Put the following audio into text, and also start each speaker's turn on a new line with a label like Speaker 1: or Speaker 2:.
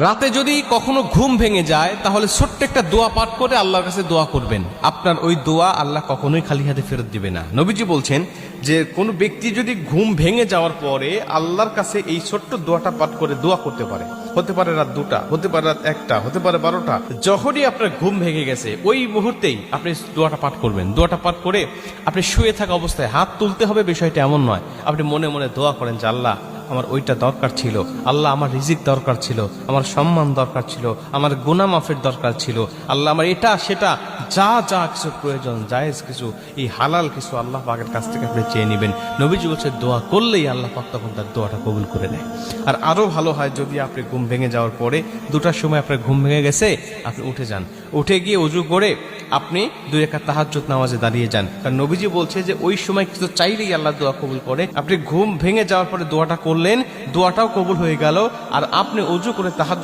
Speaker 1: রাতে যদি কখনো ঘুম ভেঙে যায়, তাহলে ছোট্ট একটা দোয়া পাঠ করে আল্লাহর কাছে দোয়া করবেন। আপনার ওই দোয়া আল্লাহ কখনোই খালি হাতে ফেরত দিবে না। নবীজি বলছেন যে, কোনো ব্যক্তি যদি ঘুম ভেঙে যাওয়ার পরে আল্লাহর কাছে এই ছোট্ট দোয়াটা পাঠ করে দোয়া করতে পারে। হতে পারে রাত দুটা, হতে পারে রাত একটা, হতে পারে বারোটা। যখনই আপনার ঘুম ভেঙে গেছে, ওই মুহূর্তেই আপনি দোয়াটা পাঠ করবেন। দোয়াটা পাঠ করে আপনি শুয়ে থাকা অবস্থায় হাত তুলতে হবে, বিষয়টা এমন নয়। আপনি মনে মনে দোয়া করেন যে, আল্লাহ আমার ওইটা দরকার ছিল। আল্লাহ আমার রিজিক দরকার ছিল, আমার সম্মান দরকার ছিল, আমার গুনা মাফের দরকার ছিল। আল্লাহ আমার এটা, সেটা, যা যা কিছু প্রয়োজন, জায়েজ কিছু, এই হালাল কিছু আল্লাহ পাকের কাছ থেকে আপনি চেয়ে নেবেন। নবীজি বলছে, দোয়া করলেই আল্লাহ পাক তখন তার দোয়াটা কবুল করে নেয়। আর আরও ভালো হয় যদি আপনি ঘুম ভেঙে যাওয়ার পরে দুটার সময় আপনার ঘুম ভেঙে গেছে, আপনি উঠে যান। উঠে গিয়ে উজু করে আপনি দুই একা তাহাজ্জুদ নামাজে দাঁড়িয়ে যান। কারণ নবীজি বলছে যে, ওই সময় কিছু চাইলেই আল্লাহ দোয়া কবুল করে। আপনি ঘুম ভেঙে যাওয়ার পরে দোয়াটা করলেন, দোয়াটাও কবুল হয়ে গেল। আর আপনি উজু করে তাহাজ্জুদ